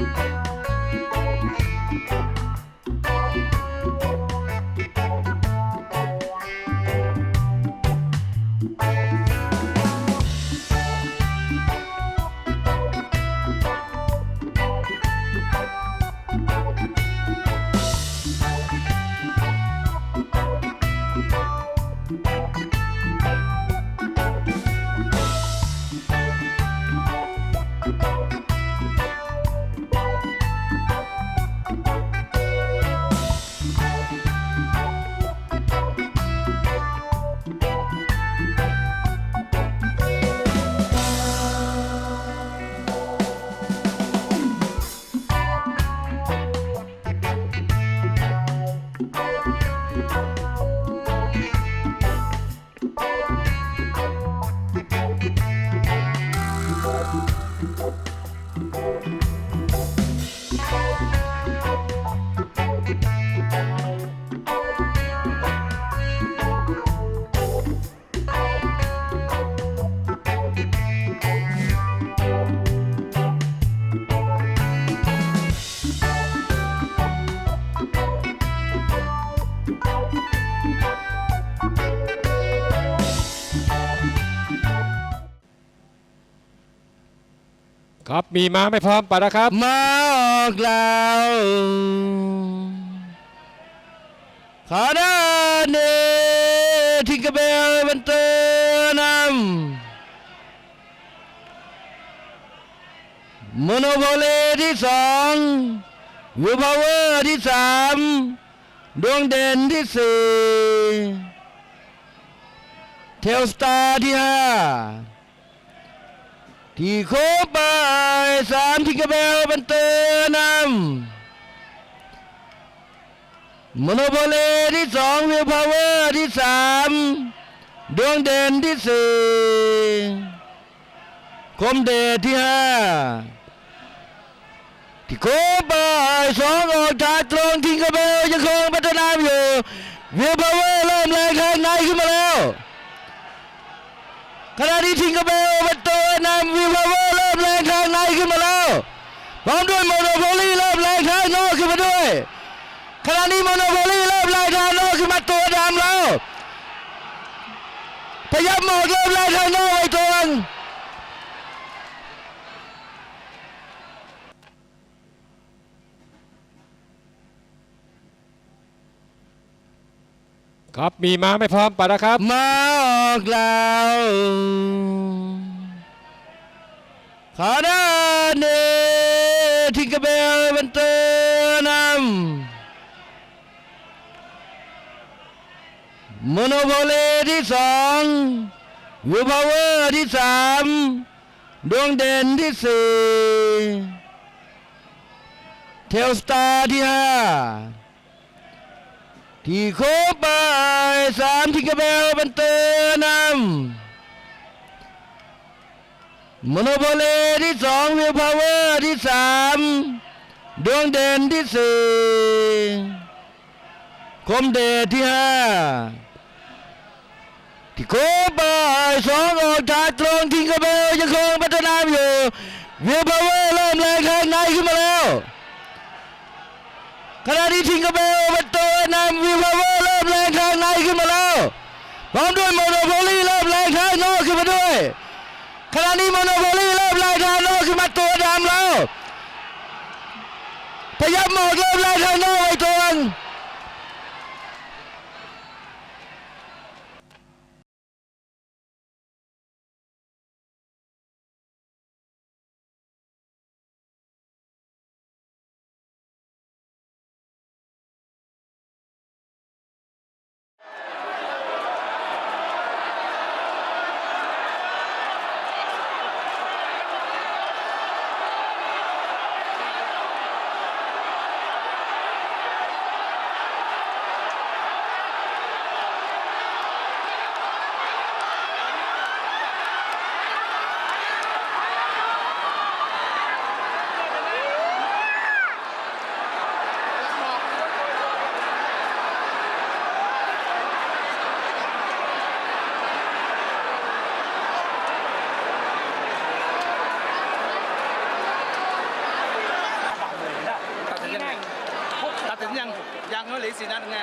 Bye. ครับมีมาไม่พร้อมไปนะครับ มาออกแล้วขอด้านเนทิงกระเบลบันเตอร์นำมโนโพลีที่สองวิวพาวเวอร์ที่สามดวงเด่นที่สี่เทลสตาร์ที่ห้า ที่โคบายสามที่กระเบลบันเตอร์นำมโนโพลีที่สองวิวพาวเวอร์ที่สามดวงเด่นที่สี่คมเดชที่ห้าที่โคบายสองออกจากตรงที่กระเบลยังคงพัฒนาอยู่วิวพาวเวอร์เริ่มแรงข้างในขึ้นมาแล้วขณะที่ทิงกระเบล เป็นตัวนำวิวพาวเวอร์เริ่มแรงข้างในขึ้นมาแล้วพร้อมด้วยโมโนโพลีเริ่มแรงข้างนอกขึ้นมาด้วยขณะนี้โมโนโพลีเริ่มแรงข้างนอกขึ้นมาตัวดำแล้วพยับหมอกเริ่มแรงข้างนอกไอ้ตัวนึงครับมีม้าไม่พร้อมไปนะครับ มาออกแล้ว ขอด้านเนทิงกระเบลบันเตอร์นำมโนโพลีที่สองวิวพาวเวอร์ที่สามดวงเด่นที่สี่เทลสตาร์ที่ห้าที่โคบายสามที่กระเบลบันเตอร์นำ มโนโพลีที่สองวิวพาวเวอร์ที่สามดวงเด่นที่สี่คมเดชที่ห้าที่โคบายสองออกจากตรงทิงกระเบลยังคงพัฒนาอยู่วิวพาวเวอร์เริ่มแรงข้างในขึ้นมาแล้วขณะที่ทิงกระเบลเป็นตัวนำวิวพาวเวอร์เริ่มแรงข้างในขึ้นมาแล้วพร้อมด้วยโมโนโพลีเริ่มแรงข้างนอกขึ้นมาด้วย ขณะนี้โมโนโพลีเริ่มไล่ทางนอกขึ้นมาตัวดำแล้วพยายามหมดเริ่มไล่ทางนอกไอ้ตัวนึง ยังยังเหรือเหลือสี่นัดไง